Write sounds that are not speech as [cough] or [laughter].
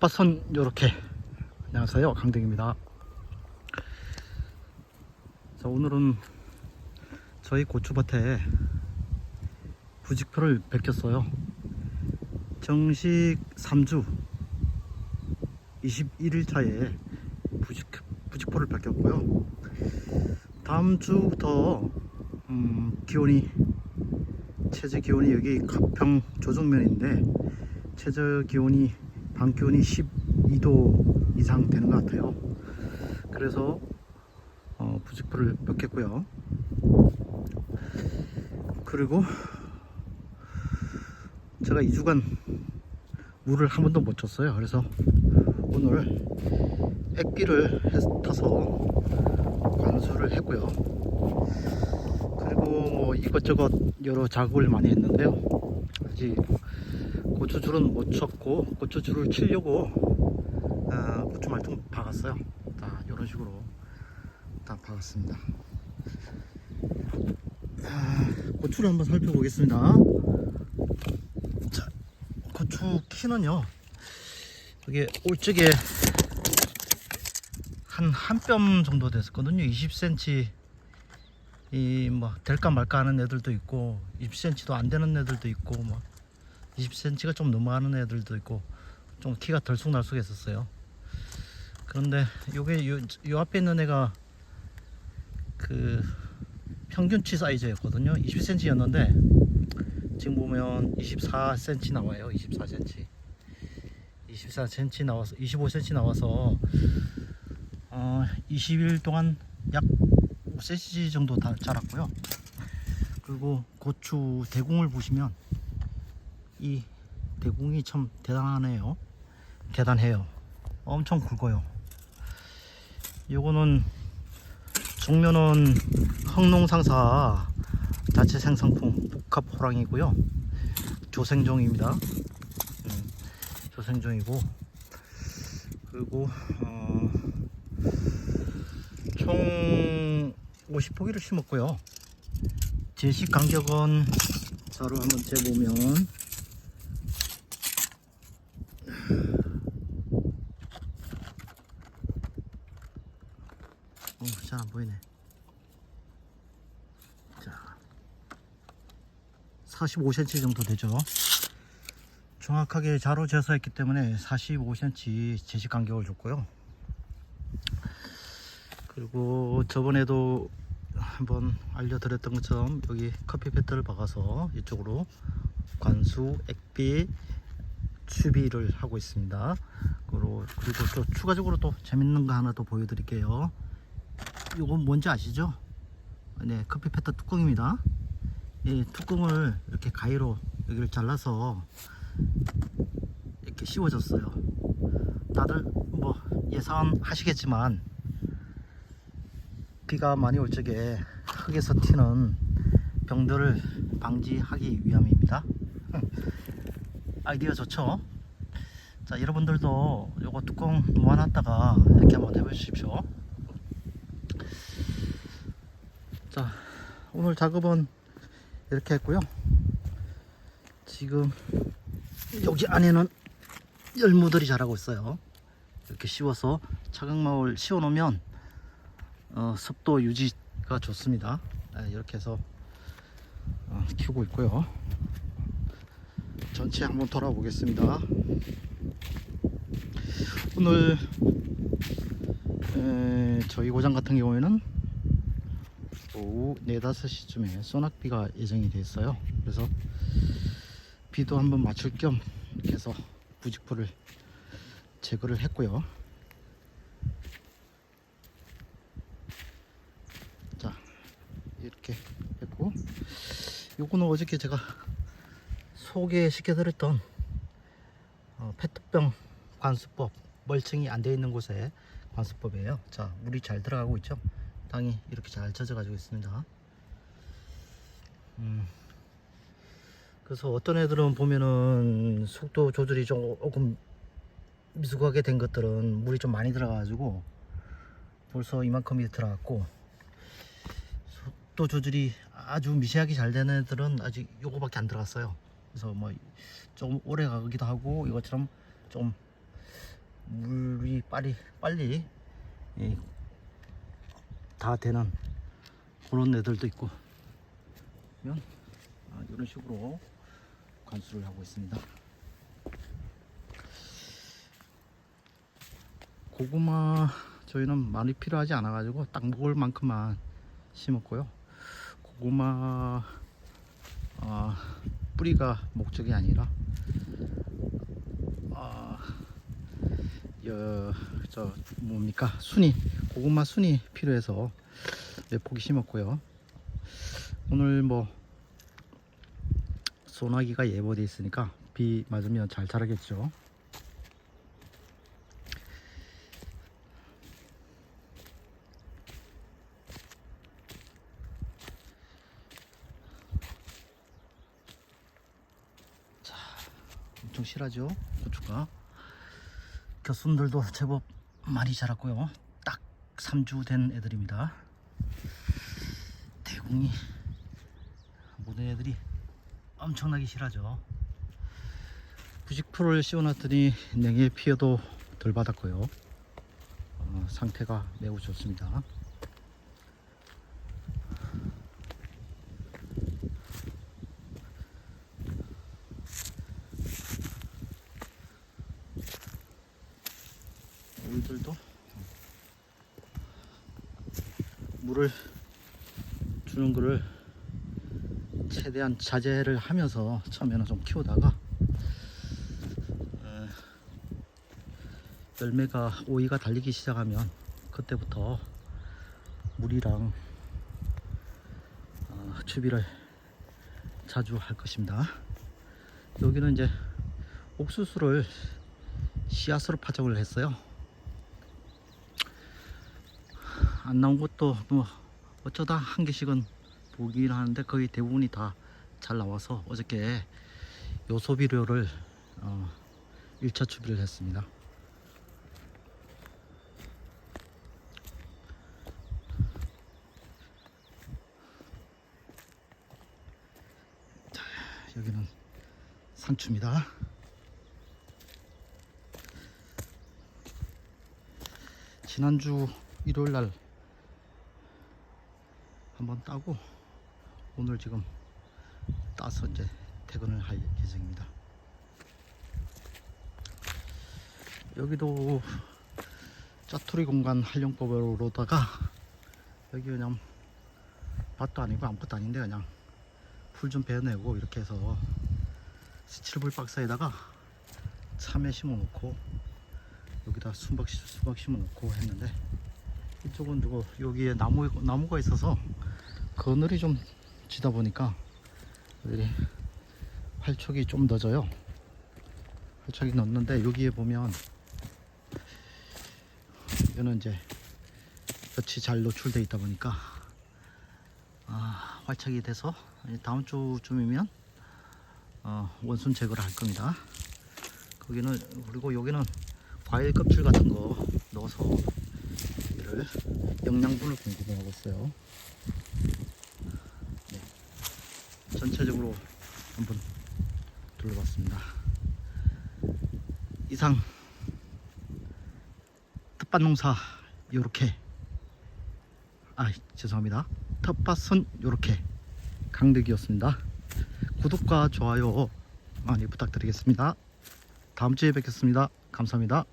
텃밭선 요렇게. 안녕하세요. 강댕입니다. 자 오늘은 저희 고추밭에 부직포를 베꼈어요. 정식 3주 21일차에 부직, 부직포를 베꼈고요. 다음 주부터 음, 기온이 최저 기온이 여기 가평 조정면인데 최저 기온이 밤 기온이 12도 이상 되는 것 같아요. 그래서 어, 부직포를 몇 개고요. 그리고 제가 2주간 물을 한 번도 못 줬어요. 그래서 오늘 액비를 해- 타서 관수를 했고요. 그리고 뭐 이것저것 여러 작업을 많이 했는데요. 아직 고추줄은 못 쳤고 고추줄을 치려고 아, 고추 말좀 박았어요. 다 이런 식으로 다 박았습니다. 아, 고추를 한번 살펴보겠습니다. 자, 고추 키는요. 이게 올적에 한 한 뼘 정도 됐었거든요. 20cm 이 뭐 될까 말까 하는 애들도 있고 20cm도 안 되는 애들도 있고 뭐 20cm가 좀 넘어가는 애들도 있고 좀 키가 덜쑥날쑥 했었어요. 그런데 요게 요, 요 앞에 있는 애가 그 평균치 사이즈였거든요. 20cm였는데 지금 보면 24cm 나와요. 24cm. 24cm 나와서 25cm 나와서 어 20일 동안 약 5cm 정도 다 자랐고요. 그리고 고추 대궁을 보시면 이 대궁이 참 대단하네요. 대단해요. 엄청 굵어요. 요거는 종묘는 흥농상사 자체 생산품 복합 호랑이고요. 조생종입니다. 음, 조생종이고 그리고 어, 총 50포기를 심었고요. 제식 간격은 자로 한번 재보면 어, 잘 안 보이네. 자, 45cm 정도 되죠. 정확하게 자로 재서했기 때문에 45cm 제식 간격을 줬고요. 그리고 저번에도 한번 알려드렸던 것처럼 여기 커피 배터를 박아서 이쪽으로 관수, 액비, 추비를 하고 있습니다. 그리고 또 추가적으로 또 재밌는 거 하나 더 보여드릴게요. 이건 뭔지 아시죠? 네, 커피 페터 뚜껑입니다. 이 뚜껑을 이렇게 가위로 여기를 잘라서 이렇게 씌워줬어요. 다들 뭐 예상하시겠지만 비가 많이 올 적에 흙에서 튀는 병들을 방지하기 위함입니다. [laughs] 아이디어 좋죠? 자, 여러분들도 요거 뚜껑 모아놨다가 이렇게 한번 해보십시오. 자, 오늘 작업은 이렇게 했고요. 지금 여기 안에는 열무들이 자라고 있어요. 이렇게 씌워서 차강마을 씌워 놓으면 어, 습도 유지가 좋습니다. 네, 이렇게 해서 어, 키우고 있고요. 전체 한번 돌아보겠습니다. 오늘 에, 저희 고장 같은 경우에는 오후 4, 5시쯤에 소낙비가 예정이 돼 있어요. 그래서 비도 한번 맞출 겸 이렇게 해서 부직포를 제거를 했고요. 자, 이렇게 했고 요거는 어저께 제가 소개시켜 드렸던 어, 페트병 관수법 멀칭이 안 되어 있는 곳에 관수법이에요. 자, 물이 잘 들어가고 있죠. 땅이 이렇게 잘 젖어 가지고 있습니다. 음, 그래서 어떤 애들은 보면은 속도 조절이 조금 미숙하게 된 것들은 물이 좀 많이 들어가 가지고 벌써 이만큼이 들어갔고 속도 조절이 아주 미세하게 잘 되는 애들은 아직 요거밖에 안 들어갔어요. 그래서 뭐좀 오래 가기도 하고 이것처럼 좀 물이 빨리 빨리 예, 다 되는 그런 애들도 있고 그러면 아, 이런 식으로 관수를 하고 있습니다. 고구마 저희는 많이 필요하지 않아 가지고 딱 먹을 만큼만 심었고요. 고구마 아, 뿌리가 목적이 아니라 아, 여, 저 뭡니까 순이 고구마 순이 필요해서 몇 포기 심었고요. 오늘 뭐 소나기가 예보돼 있으니까 비 맞으면 잘 자라겠죠. 엄청 실하죠 고추가 겨순들도 제법 많이 자랐고요 딱 3주 된 애들입니다. 대궁이 모든 애들이 엄청나게 실하죠. 90%를 씌워놨더니 냉해 피해도 덜 받았고요. 어, 상태가 매우 좋습니다. 오이들도 물을 주는 거를 최대한 자제를 하면서 처음에는 좀 키우다가 어, 열매가 오이가 달리기 시작하면 그때부터 물이랑 어, 추비를 자주 할 것입니다. 여기는 이제 옥수수를 씨앗으로 파종을 했어요. 안 나온 것도 뭐 어쩌다 한 개씩은 보긴 하는데 거의 대부분이 다 잘 나와서 어저께 요소비료를 어, 1차 추비를 했습니다. 자, 여기는 상추입니다. 지난주 일요일 날 한번 따고 오늘 지금 따서 이제 퇴근을 할 예정입니다. 여기도 짜투리 공간 활용법으로다가 여기 그냥 밭도 아니고 아무것도 아닌데 그냥 풀 좀 베어내고 이렇게 해서 스틸볼 박스에다가 참외 심어 놓고 여기다 수박, 시- 수박 심어 놓고 했는데 이쪽은 누구 여기에 나무, 나무가 있어서 그늘이 좀 지다 보니까 여기 활촉이 좀 늦어요 활촉이 늦는데 여기에 보면 이거는 이제 볕이 잘 노출돼 있다 보니까 아, 활착이 돼서 다음 주쯤이면 어, 원순 제거를 할 겁니다 거기는 그리고 여기는 과일 껍질 같은 거 넣어서 이를 영양분을 공급하고 있어요. 네. 전체적으로 한번 둘러봤습니다. 이상 텃밭 농사 요렇게 아 죄송합니다. 텃밭은 요렇게 강득이었습니다. 구독과 좋아요 많이 부탁드리겠습니다. 다음 주에 뵙겠습니다. 감사합니다.